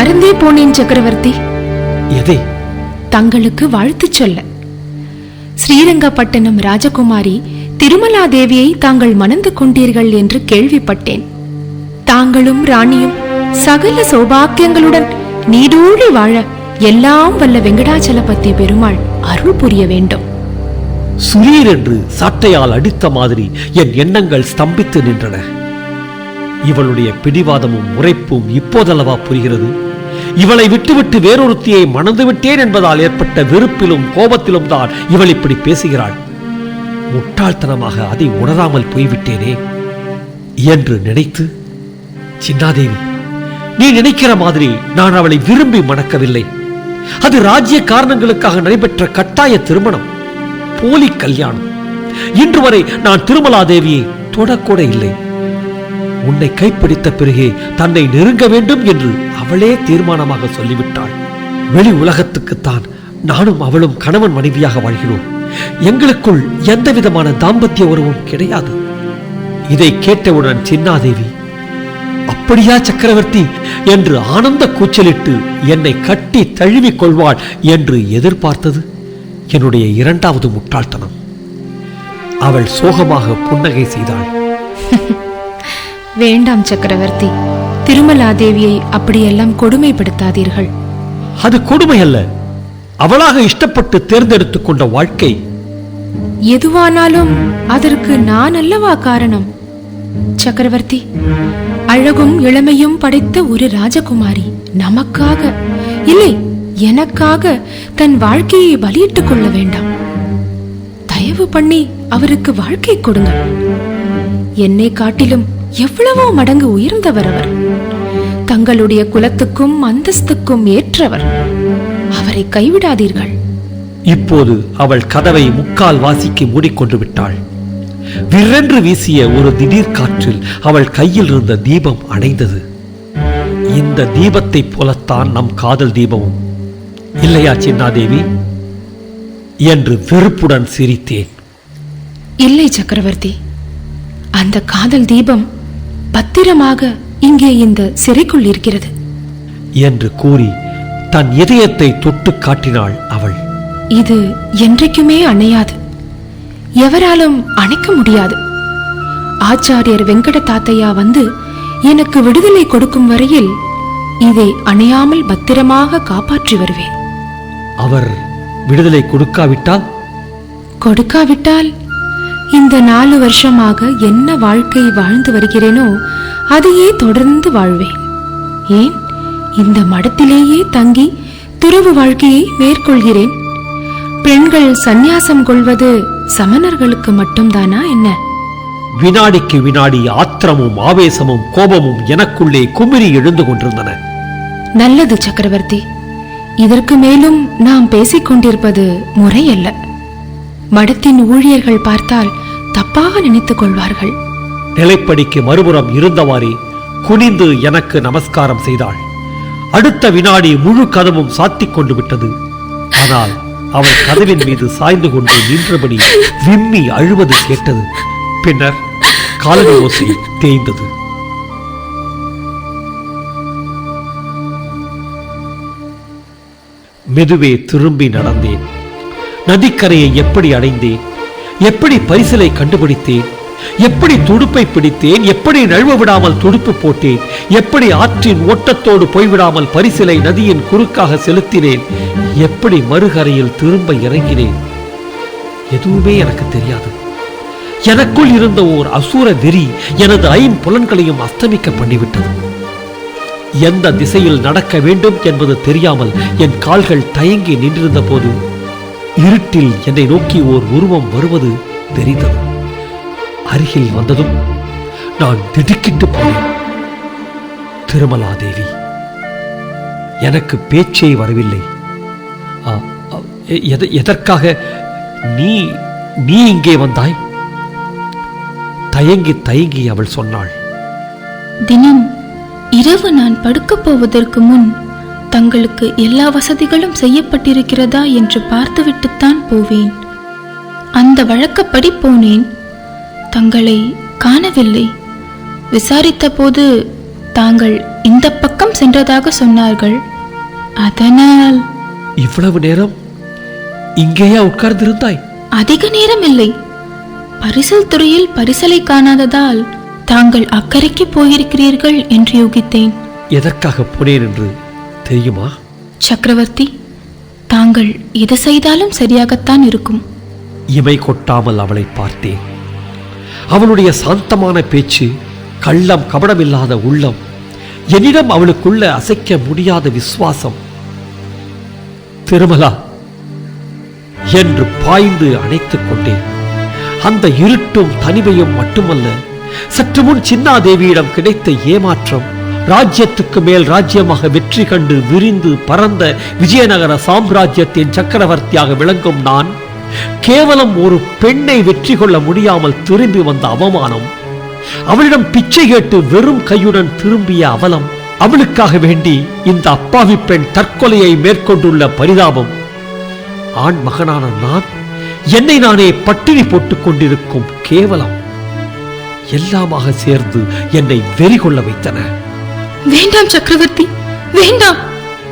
மறந்தே போனேன் சக்கரவர்த்தி. எதை? தங்களுக்கு வாழ்த்துச் சொல்ல. ஸ்ரீரங்கப்பட்டணம் ராஜகுமாரி திருமலா தேவியை தாங்கள் மணந்து கொண்டீர்கள் என்று கேள்விப்பட்டேன். தாங்களும் ராணியும் சகல சௌபாக்கியங்களுடன் நீடூழி வாழ எல்லாம் வல்ல வெங்கடாச்சலபதி பெருமாள் அருள் புரிய வேண்டும். சுரீர் என்று சாட்டையால் அடித்த மாதிரி என் எண்ணங்கள் ஸ்தம்பித்து நின்றன. இவளுடைய பிடிவாதமும் முறைப்பும் இப்போதல்லவா புரிகிறது? இவளை விட்டுவிட்டு வேறொருத்தியை மணந்து விட்டேன் என்பதால் ஏற்பட்ட வெறுப்பிலும் கோபத்திலும் தான் இவள் இப்படி பேசுகிறாள். முட்டாள்தனமாக அதை உணராமல் போய்விட்டேனே என்று நினைத்து சின்னாதேவி நீ நினைக்கிற மாதிரி நான் அவளை விரும்பி மணக்கவில்லை. அது ராஜ்ய காரணங்களுக்காக நடைபெற்ற கட்டாய திருமணம் போலி கல்யாணம். இன்று வரை நான் திருமலா தேவியை தொடக்கூட இல்லை. உன்னை கைப்பிடித்த பிறகே தன்னை நெருங்க வேண்டும் என்று அவளே தீர்மானமாக சொல்லிவிட்டாள். வெளி உலகத்துக்குத்தான் நானும் அவளும் கணவன் மனைவியாக வாழ்கிறோம். எங்களுக்குள் எந்த விதமான தாம்பத்திய உறவும் கிடையாது. இதை கேட்டவுடன் சின்னாதேவி அப்படியா சக்கரவர்த்தி? என்று ஆனந்த கூச்சலிட்டு என்னை கட்டி தழுவிக் கொள்வாள் என்று எதிர்பார்த்தது என்னுடைய இரண்டாவது முட்டாள்தனம். அவள் சோகமாக புன்னகை செய்தாள். வேண்டாம் சக்கரவர்த்தி. திருமலா தேவியை அப்படியெல்லாம் கொடுமைப்படுத்தாதீர்கள். அது கொடுமை அல்ல அவளாக இஷ்டப்பட்டு தேர்ந்தெடுத்துக் கொண்ட வாழ்க்கை. எதுவானாலும் அதற்கு நான் அல்லவா காரணம்? சக்கரவர்த்தி அழகும் இளமையும் படைத்த ஒரு ராஜகுமாரி நமக்காக இல்லை எனக்காக தன் வாழ்க்கையை பலியிட்டுக் கொள்ள வேண்டாம். தயவு பண்ணி அவருக்கு வாழ்க்கை கொடுங்கள். என்னை காட்டிலும் எவ்வளவோ மடங்கு உயர்ந்தவர் அவர். தங்களுடைய குலத்துக்கும் அந்தஸ்துக்கும் ஏற்றவர். அவரை கைவிடாதீர்கள். இப்போது அவள் கதவை முக்கால் வாசிக்கு மூடிக்கொண்டு விட்டாள். விற்றென்று வீசிய ஒரு திடீர் காற்றில் அவள் கையில் இருந்த தீபம் அணைந்தது இந்த தீபத்தைப் போலத்தான் நம் காதல் தீபமும். இல்லையா சின்னாதேவி? என்று வெறுப்புடன் சிரித்தேன். இல்லை சக்கரவர்த்தி. அந்த காதல் தீபம் பத்திரமாக இங்கே இந்த சிறைக்குள் இருக்கிறது. என்று கூறி தன் இதயத்தை தொட்டு காட்டினாள் அவள். இது என்றைக்குமே அணையாது. எவராலும் அணைக்க முடியாது. ஆச்சாரியர் வெங்கட தாத்தையா வந்து எனக்கு விடுதலை கொடுக்கும் வரையில் இதை அணையாமல் பத்திரமாக காப்பாற்றி வருவேன். அவர் விடுதலை கொடுக்காவிட்டால்? கொடுக்காவிட்டால் இந்த நாலு வருஷமாக என்ன வாழ்க்கை வாழ்ந்து வருகிறேனோ அதையே தொடர்ந்து வாழ்வேன். ஏன்? இந்த மடத்திலேயே தங்கி துறவு வாழ்க்கையை மேற்கொள்கிறேன். பெண்கள் சந்நியாசம் கொள்வது சமணர்களுக்கு மட்டும்தானா என்ன? வினாடிக்கு வினாடி ஆத்திரமும் ஆவேசமும் கோபமும் எனக்குள்ளே குமிரி எழுந்து கொண்டிருந்தன. நல்லது சக்கரவர்த்தி. இதற்கு மேலும் நாம் பேசிக் கொண்டிருப்பது முறையல்ல. மடத்தின் ஊழியர்கள் பார்த்தால் தப்பாக நினைத்துக் கொள்வார்கள் நிலைப்படிக்கு மறுபுறம் இருந்தவாறே குனிந்து எனக்கு நமஸ்காரம் செய்தாள். அடுத்த வினாடி முழு கதவும் சாத்திக் கொண்டு விட்டது. ஆனால் அவள் கதவின் மீது சாய்ந்து கொண்டு நின்றபடி விம்மி அழுவது கேட்டது. பின்னர் காலடி ஓசை தேய்ந்தது. மெதுவே திரும்பி நடந்தேன். நதிக்கரையை எப்படி அடைந்தேன்? எப்படி பரிசலை கண்டுபிடித்தேன்? எப்படி துடுப்பை பிடித்தேன்? எப்படி நழுவ விடாமல் துடுப்பு போட்டேன்? எப்படி ஆற்றின் ஓட்டத்தோடு போய்விடாமல் பரிசலை நதியின் குறுக்காக செலுத்தினேன்? எப்படி மறுகரையில் திரும்ப இறங்கினேன்? எதுவுமே எனக்கு தெரியாது. எனக்குள் இருந்த ஓர் அசூர வெறி எனது ஐம்புலன்களையும் அஸ்தமிக்க பண்ணிவிட்டது. எந்த திசையில் நடக்க வேண்டும் என்பது தெரியாமல் என் கால்கள் தயங்கி நின்றிருந்த போது இருட்டில் என்னை நோக்கி ஓர் உருவம் வருவது தெரிந்தது. அருகில் வந்ததும் நான் திடுக்கிட்டு போனேன். திருமலா தேவி எனக்கு பேச்சே வரவில்லை. எதற்காக நீ நீ இங்கே வந்தாய்? தயங்கி தயங்கி அவள் சொன்னாள். தினம் இரவு நான் படுக்கப் போவதற்கு முன் தங்களுக்கு எல்லா வசதிகளும் செய்யப்பட்டிருக்கிறதா என்று பார்த்துவிட்டுத்தான் போவேன். அந்த வழக்கப்படி போனேன். தங்களை காணவில்லை. விசாரித்தபோது தாங்கள் இந்த பக்கம் சென்றதாக சொன்னார்கள். அதனால். இவ்வளவு நேரம் இங்கேயா உட்கார்ந்திருந்தாய்? அதிக நேரம் இல்லை பரிசல் துறையில் பரிசலை காணாததால் தாங்கள் அக்கறைக்கு போயிருக்கிறீர்கள் என்று யூகித்தேன். எதற்காக போனேன் என்று தெரியுமா? சக்கரவர்த்தி தாங்கள் எது செய்தாலும் சரியாகத்தான் இருக்கும். இமை கொட்டாமல் அவளை பார்த்தேன். அவளுடைய சாந்தமான பேச்சு கள்ளம் கபடமில்லாத உள்ளம் என்னிடம் அவளுக்குள்ள அசைக்க முடியாத விசுவாசம். திருமலா என்று பாய்ந்து அணைத்துக் கொண்டேன். அந்த இருட்டும் தனிமையும் மட்டுமல்ல சற்று முன் சின்னாதேவியிடம் கிடைத்த ஏமாற்றம் ராஜ்யத்துக்கு மேல் ராஜ்யமாக வெற்றி கண்டு விரிந்து பறந்த விஜயநகர சாம்ராஜ்யத்தின் சக்கரவர்த்தியாக விளங்கும் நான் கேவலம் ஒரு பெண்ணை வெற்றி கொள்ள முடியாமல் திரும்பி வந்த அவமானம். அவளிடம் பிச்சை கேட்டு வெறும் கையுடன் திரும்பிய அவலம். அவளுக்காக வேண்டி இந்த அப்பாவி பெண் தற்கொலையை மேற்கொண்டுள்ள பரிதாபம். ஆண் மகனான நான் என்னை நானே பட்டினி போட்டுக் கொண்டிருக்கும் கேவலம். எல்லாமாக சேர்ந்து என்னை வெறி கொள்ள வைத்தன. வேண்டாம் சக்கரவர்த்தி வேண்டாம்.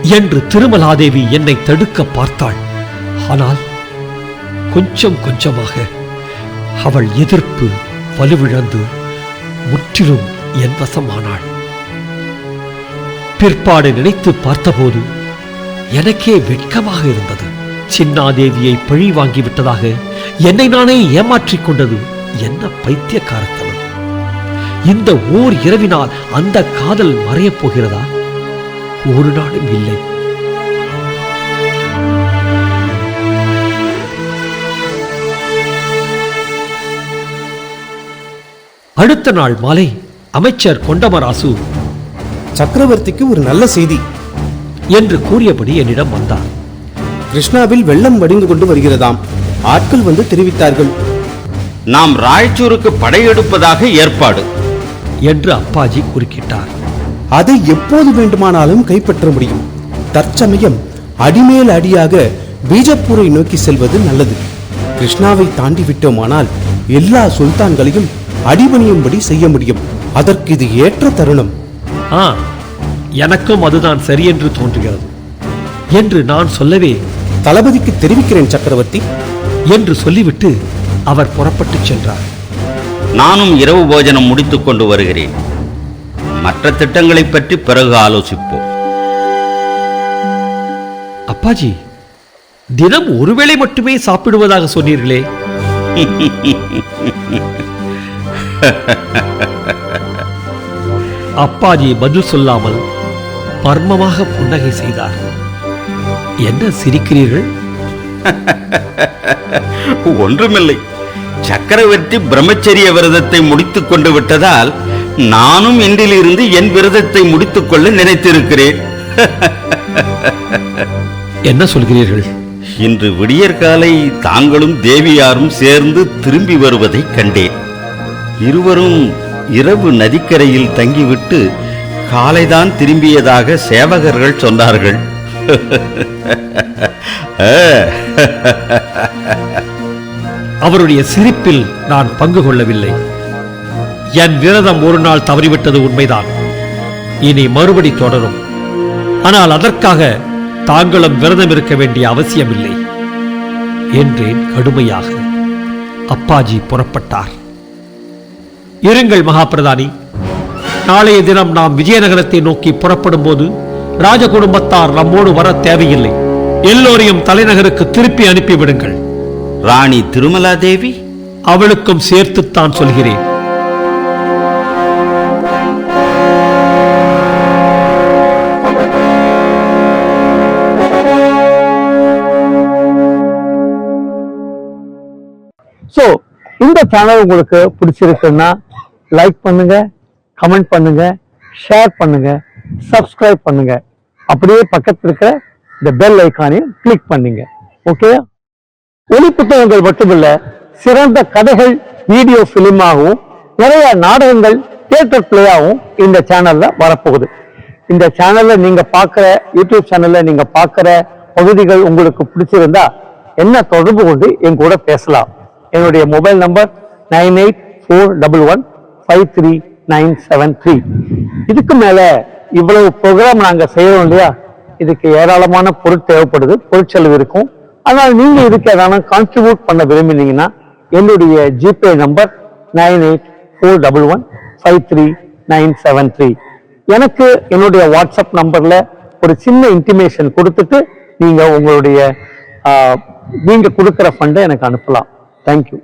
என்று திருமலாதேவி என்னை தடுக்க பார்த்தாள். ஆனால் கொஞ்சம் கொஞ்சமாக அவள் எதிர்ப்பு வலுவிழந்து முற்றிலும் என் வசமானாள். பிற்பாடு நினைத்து பார்த்தபோது எனக்கே வெட்கமாக இருந்தது. சின்னாதேவியை பழி வாங்கி விட்டதாக என்னை நானே ஏமாற்றிக் கொண்டது. என்ன பைத்தியக்காரத்தை இந்த ஓர் இரவினால் அந்த காதல் மறையப் போகிறதா? ஒரு நாளும் இல்லை. அடுத்த நாள் மாலை அமைச்சர் கொண்டமராசு சக்கரவர்த்திக்கு ஒரு நல்ல செய்தி என்று கூறியபடி என்னிடம் வந்தார். கிருஷ்ணாவில் வெள்ளம் வடிந்து கொண்டு வருகிறதாம். ஆட்கள் வந்து தெரிவித்தார்கள். நாம் ராய்ச்சூருக்கு படையெடுப்பதாக ஏற்பாடு. என்று அப்பாஜி குறுக்கிட்டார். அதை எப்போது வேண்டுமானாலும் கைப்பற்ற முடியும். தற்சமயம் அடிமேல் அடியாக பீஜப்பூரை நோக்கி செல்வது நல்லது. கிருஷ்ணாவை தாண்டி விட்டோமானால் எல்லா சுல்தான்களையும் அடிபணியும்படி செய்ய முடியும். அதற்கு இது ஏற்ற தருணம். ஆ எனக்கும் அதுதான் சரியென்று தோன்றுகிறது. என்று நான் சொல்லவே தளபதிக்கு தெரிவிக்கிறேன் சக்கரவர்த்தி. என்று சொல்லிவிட்டு அவர் புறப்பட்டுச் சென்றார். நானும் இரவு போஜனம் முடித்துக் கொண்டு வருகிறேன். மற்ற திட்டங்களைப் பற்றி பிறகு ஆலோசிப்போம். அப்பாஜி தினம் ஒருவேளை மட்டுமே சாப்பிடுவதாக சொன்னீர்களே. அப்பாஜி பதில் சொல்லாமல் மர்மமாக புன்னகை செய்தார். என்ன சிரிக்கிறீர்கள்? ஒன்றுமில்லை. சக்கரவர்த்தி பிரம்மச்சரிய விரதத்தை முடித்துக் கொண்டு விட்டதால் நானும் இன்றிலிருந்து என் விரதத்தை முடித்துக் கொள்ள நினைத்திருக்கிறேன். என்ன சொல்கிறீர்கள்? இன்று விடியற்காலை தாங்களும் தேவியாரும் சேர்ந்து திரும்பி வருவதை கண்டேன். இருவரும் இரவு நதிக்கரையில் தங்கிவிட்டு காலைதான் திரும்பியதாக சேவகர்கள் சொன்னார்கள். அவருடைய சிரிப்பில் நான் பங்கு கொள்ளவில்லை. என் விரதம் ஒரு நாள் தவறிவிட்டது உண்மைதான். இனி மறுபடி தொடரும். ஆனால் அதற்காக தாங்களும் விரதம் இருக்க வேண்டிய அவசியமில்லை. என்றேன் கடுமையாக. அப்பாஜி புறப்பட்டார். இருங்கள் மகாபிரதானி. நாளைய தினம் நாம் விஜயநகரத்தை நோக்கி புறப்படும் போது ராஜ குடும்பத்தார் நம்மோடு வர தேவையில்லை. எல்லோரையும் தலைநகருக்கு திருப்பி அனுப்பிவிடுங்கள். ராணி திருமலா தேவி? அவளுக்கும் சேர்த்துத்தான் சொல்கிறேன். ஸோ இந்த சேனல் உங்களுக்கு பிடிச்சிருக்குன்னா லைக் பண்ணுங்க கமெண்ட் பண்ணுங்க ஷேர் பண்ணுங்க சப்ஸ்கிரைப் பண்ணுங்க. அப்படியே பக்கத்தில் இருக்கிற இந்த பெல் ஐக்கானையும் கிளிக் பண்ணுங்க. ஓகே ஒளி புத்தகங்கள் மட்டுமல்ல சிறந்த கதைகள் வீடியோ ஃபிலிமாகவும் நிறைய நாடகங்கள் தியேட்டர் பிளேயாகவும் இந்த சேனல்ல வரப்போகுது. இந்த சேனல்ல நீங்க பார்க்குற யூடியூப் சேனல்ல நீங்க பார்க்குற பகுதிகள் உங்களுக்கு பிடிச்சிருந்தா என்ன தொடர்பு கொண்டு என் கூட பேசலாம். என்னுடைய mobile number nine eight four double one five three nine seven three. இதுக்கு மேல இவ்வளவு ப்ரோக்ராம் நாங்கள் செய்யறோம் இல்லையா? இதுக்கு ஏராளமான பொருள் தேவைப்படுது பொருட்செலவு இருக்கும். ஆனால் நீங்கள் இதுக்கு ஏதாவது கான்ட்ரிபியூட் பண்ண விரும்பினீங்கன்னா என்னுடைய GPay number nine eight four double one five three nine seven three. எனக்கு என்னுடைய வாட்ஸ்அப் நம்பரில் ஒரு சின்ன இன்டிமேஷன் கொடுத்துட்டு நீங்கள் உங்களுடைய நீங்கள் கொடுக்குற ஃபண்டை எனக்கு அனுப்பலாம். தேங்க்யூ